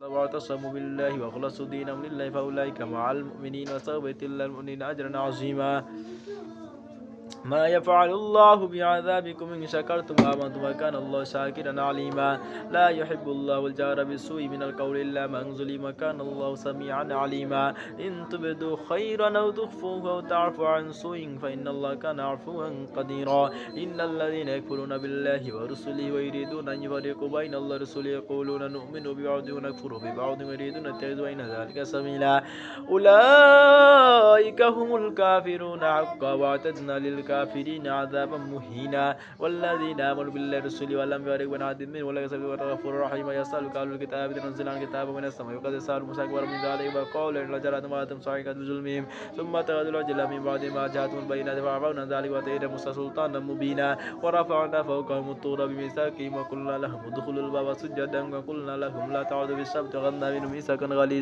واعتصموا بالله واخلصوا دينهم لله فأولئك مع المؤمنين وسوف الله المؤمنين أجرا عظيما. ما يفعل الله بعذابكم إن شكرتم وآمنتم وكان الله شاكرا عليما. لا يحب الله الجار بالسوء من القول إلا من ظلم وكان الله سميعا عليما. إن تبدوا خيرا أو تخفوه أو تعفوا عن سوء فإن الله كان عفوا قديرا. إن الذين يكفرون بالله ورسله ويريدون أن يفرقوا بين الله ورسوله يقولون نؤمن ببعض ونكفر ببعض ويريدون أن بين ذلك سبيلا. أولئك هم الكافرون حقا واعتدنا للكافرين. عذابا مهينا. والذين آمنوا بالله ورسوله ولم يفرقوا بين أحد منهم ولا يسألوا الغفور الرحيم يسألك أهل الكتاب تنزل عن كتاب من السماء وقد سأل موسى أكبر من ذلك وقال إن لجرت ما أتم صاعقة بظلمهم ثم اتخذوا العجل من بعد ما جاءتهم البينات فعفونا ذلك وآتينا موسى سلطانا مبينا. ورفعنا فوقهم الطور بميثاقهم وقلنا لهم ادخلوا الباب سجدا وقلنا لهم لا تعودوا بالسبت وأخذنا منهم ميثاقا غليظا.